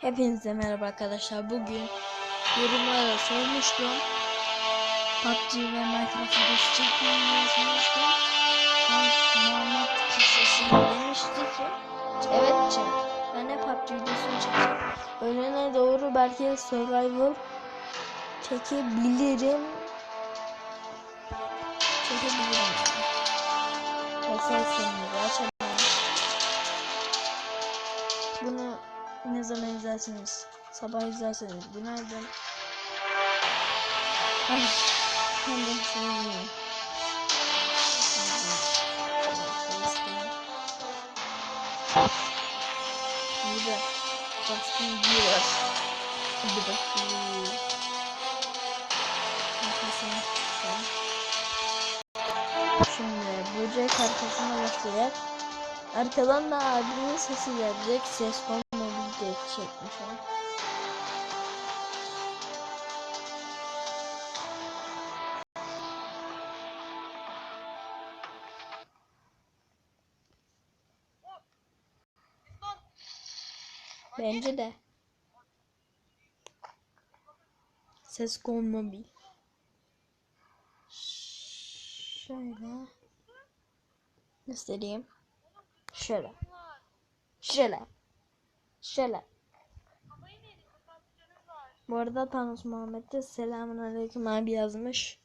Hepinize merhaba arkadaşlar. Bugün yorumlara sormuştum. PUBG ve Minecraft videosu çekmemi diye sormuştum. Muhammed kişisini demişti ki evet çek. Ben de PUBG videosunu çekeceğim. Öğlene doğru belki Survivor çekebilirim. Çekebilirim. Ve seslerinizi açabilirim. İzlersiniz? Sabah izlerseniz günaydın. Ay, ben de sevmiyorum. Burada Justin Bieber. Hadi bakayım. Şimdi böcek arkasına başlayacak. Arkadan da abimin sesi gelecek. Ses konmadı geçecekmiş o. Bence de. Ses konmabil. Şöyle. Göstereyim. Şöyle. Şöyle. Şöyle. Bu arada Thanos Muhammed'de selamun aleyküm abi yazmış.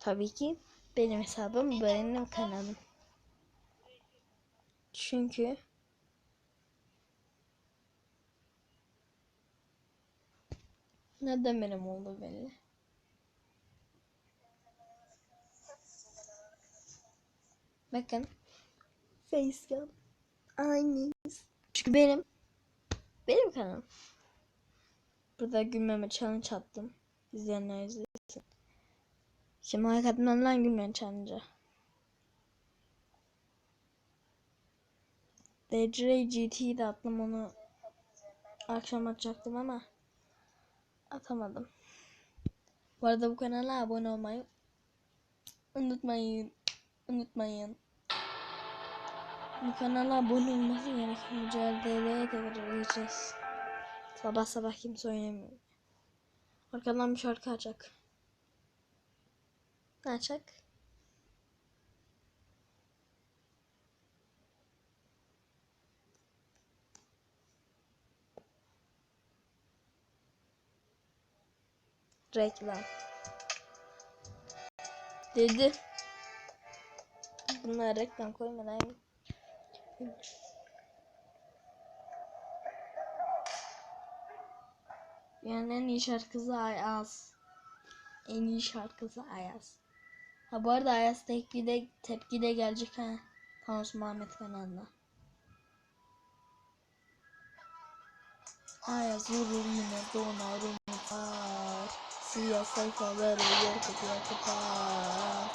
Tabii ki benim hesabım benim kanalım. Çünkü neden benim oldu belli. Bakın. Facecam. Aynı. Çünkü benim benim kanalım. Burada gülmeme challenge attım. İzleyenler izlesin. Şimdi atmam lan gülmeme challenge'a. DJ GT'yi de attım onu akşam atacaktım ama atamadım. Bu arada bu kanala abone olmayı unutmayın. Unutmayın. Bu kanala abone olması gerekiyor. Mücadeleye de vereceğiz. Sabah sabah kimse oynamıyor. Arkadan bir şarkı açacak. Ne açacak? Reklam. Dedi. Bunlar reklam koymadan Yani en iyi şarkısı Ayaz. En iyi şarkısı Ayaz. Ha bu arada Ayaz tepki de, tepki de gelecek ha. Thanos Muhammed kanalına. Ayaz vurur yine donar umutlar. Siyah sayfaları yakıp yakıpar.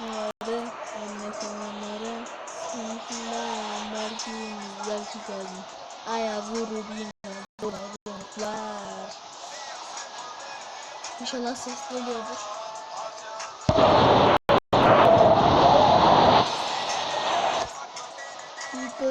Onları önüne koyanları Sankinden belki belki geldi. Ayaz vurur yine donar umutlar. İnşallah ses geliyordur. Ee,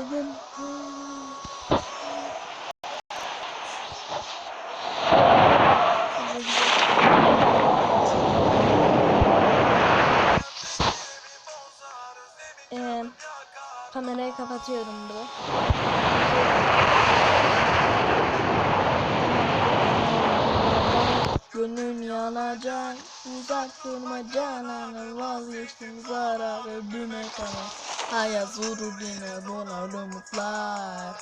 vurur yine donar umutlar.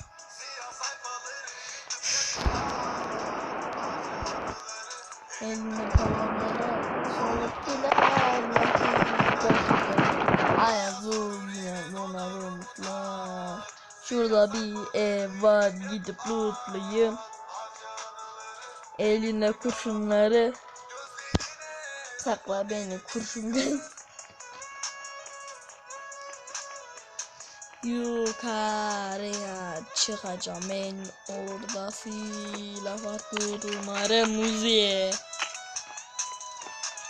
Vurur yine donar umutlar. Şurada bir ev var gidip lootlayayım. Eline kurşunları sakla beni kurşundan. Yukarıya çıkacağım ben orada silah var umarım Uzi'ye.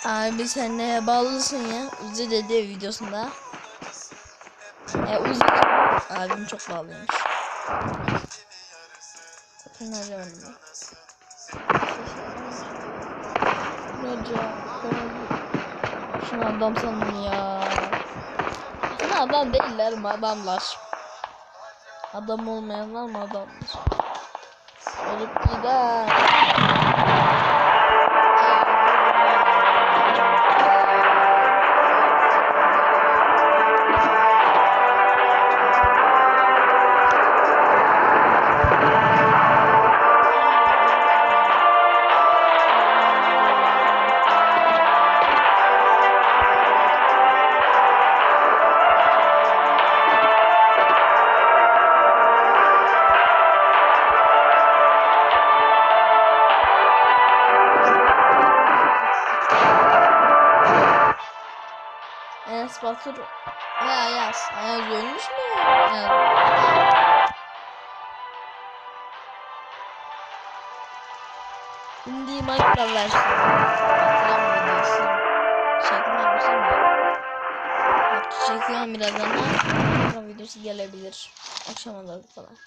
Abi sen neye bağlısın ya? Uzi dedi videosunda. E Uzi abim çok bağlıymış. Şunu alacağım ben. Roca. Şunu adam sandım ya. Aslında adam değiller mi adamlar? Adam olmayanlar mı adamlar? Olup gider. Batur ve Ayaz. Ayaz ölmüş mü? Ayaz. Şimdi Minecraft versiyonu. Hatırlamıyorum. Çekmemişim mi? Bak çekiyorum birazdan da Minecraft videosu gelebilir. Akşama doğru falan.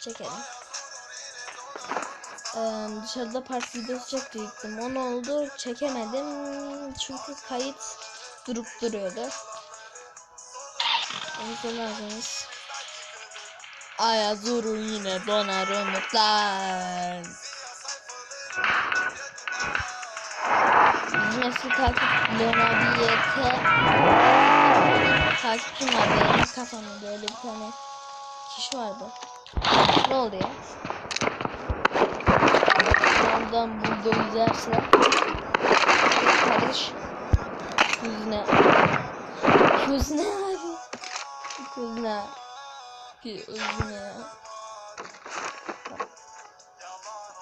Çekelim. Ee, dışarıda park videosu çekecektim. O ne oldu? Çekemedim. Çünkü kayıt durup duruyordu. Onu söylerseniz. Ayaz vurun yine donar umutlar. Eski takip YT takipçim var benim kafamda öyle bir tane kişi vardı. Ne oldu ya? Ondan burada izlerse kardeş Kuzne Kuzne abi. Kuzne Kuzne ya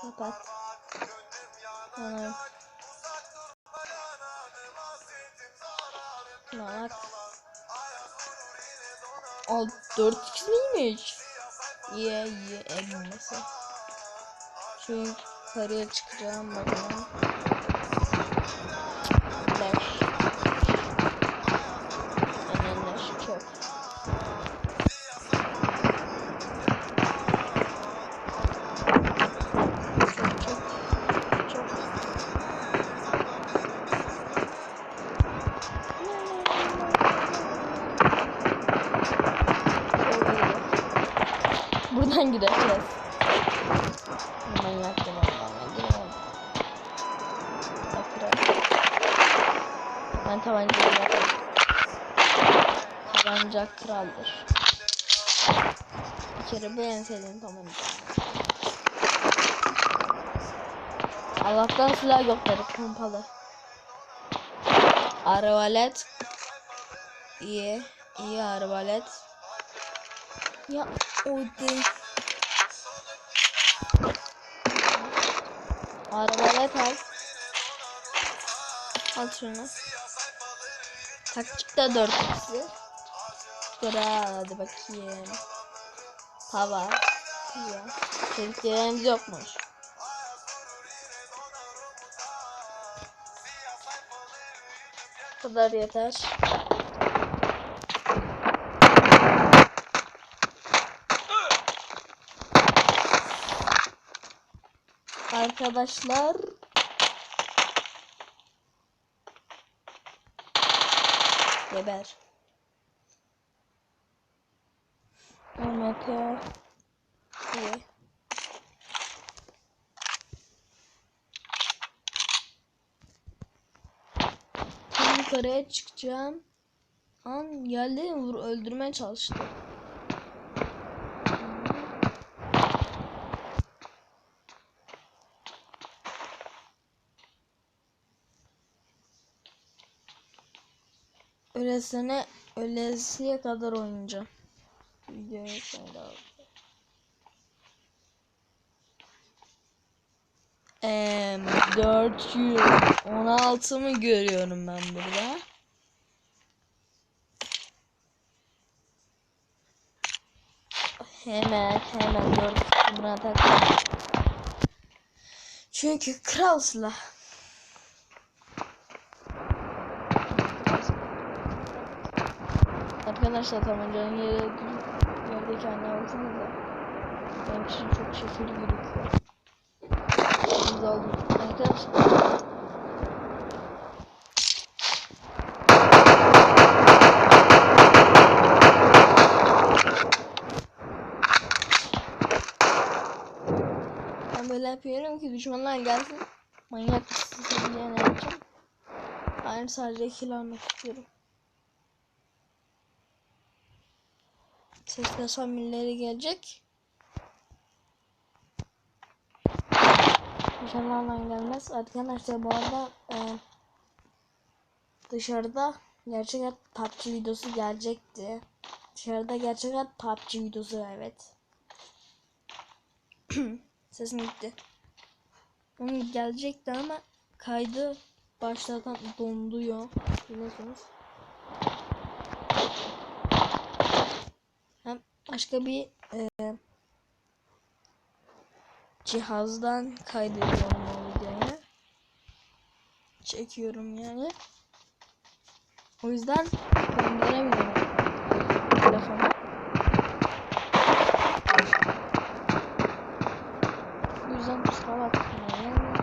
Kapat. Şuna bak Al 4x miymiş? Ye ye elması Şu yukarıya çıkacağım bakalım kraldır. Bir kere bu en sevdiğim tabanca. Allah'tan silah gökleri pompalı. Arbalet. İyi. iyi arbalet. Ya o değil. Arbalet al. Al şunu. Taktik de 4 x'li. Kral hadi bakayım. Hava. Ya. Çeliklerimiz yokmuş. Bu kadar yeter. Arkadaşlar Geber. MT İyi. Şimdi yukarıya çıkacağım. An geldi vur öldürmeye çalıştı. Öylesine ölesiye kadar oynayacağım. Videoyu sonra al. Em, 416 mı görüyorum ben burada? Hemen hemen 4 buna. Çünkü kral silah. Arkadaşlar tabancanın yere yerdeki anne baksanıza. Benim için çok şekil gözüküyor. Biz aldım. Arkadaşlar. Ben böyle yapıyorum ki düşmanlar gelsin. Manyak mısın ne yapacağım? Ben sadece kill almak istiyorum. Ses kasam birileri gelecek. İnşallah gelmez. Arkadaşlar bu arada e, dışarıda gerçek hayat PUBG videosu gelecekti. Dışarıda gerçek hayat PUBG videosu evet. Sesim gitti. Onun gelecekti ama kaydı başlardan donduyor. Biliyorsunuz. Başka bir e, cihazdan kaydediyorum o videoyu. Çekiyorum yani. O yüzden gönderemiyorum telefona. Bu yüzden kusura bakmayın.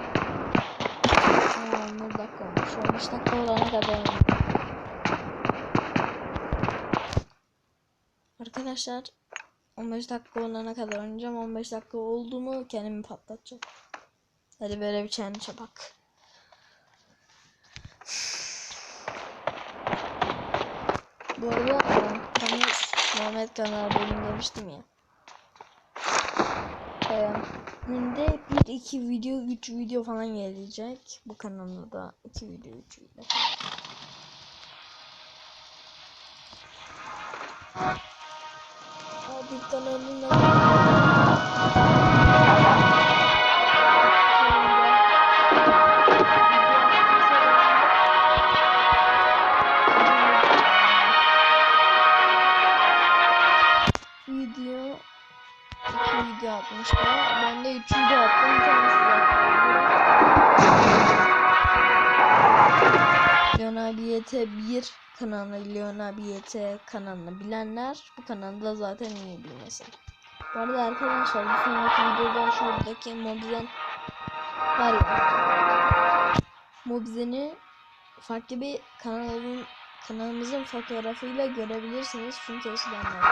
Aa, 11 dakika olmuş. 15 dakika olana kadar. Arkadaşlar 15 dakika olana kadar oynayacağım. 15 dakika oldu mu kendimi patlatacağım. Hadi böyle bir challenge bak. Bu arada e, hani Muhammed kanalı benim demiştim ya. E, günde 1-2 video 3 video falan gelecek. Bu kanalda da 2 video 3 video. Abi kanalına video iki video atmışlar. Ben de üç video attım. Tane size. Leon abi YT1 kanalı Leon abi YT kanalını bilenler bu kanalda zaten iyi bilmesin. Bu arada arkadaşlar bir sonraki videoda şuradaki Mobizen var ya Mobizen'i farklı bir kanalın kanalımızın fotoğrafıyla görebilirsiniz çünkü eskiden var.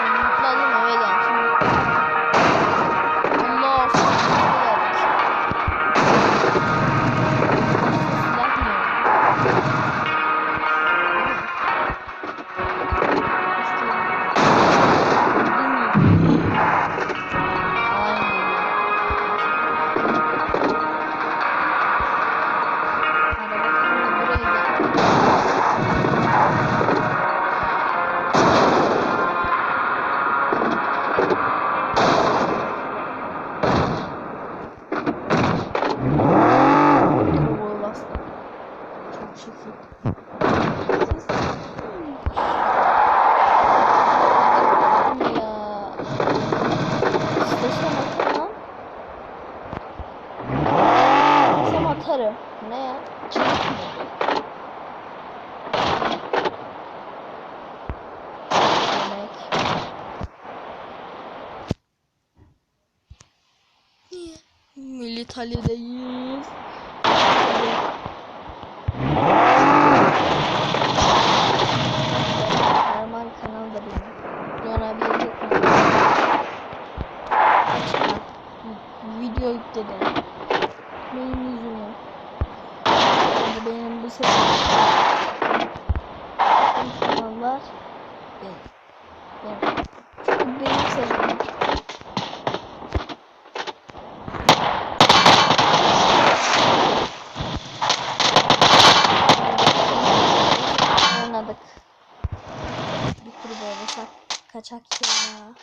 Ben mutlu olayım eve geldim. Atarım. Ne ya? Çekmiyor. Demek. Niye? Militarideyiz. Normal kanal da benim. Leon abi yedi Açma. Video yükledim. Benim yüzümü. Yani kanallar benim. Benim. Çünkü benim sesim. Oynadık. Bir tur böyle sak kaçak ya.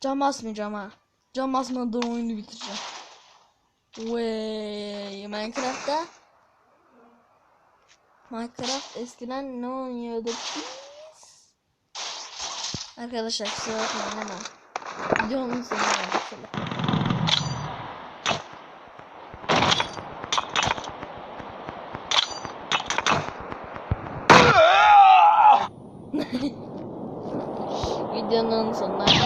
Cam asmayacağım ha. Cam asmadan oyunu bitireceğim. Vay Minecraft'ta Minecraft eskiden ne oynuyorduk biz? Arkadaşlar kusura bakmayın ama videonun sonuna geldik. videonun sonuna.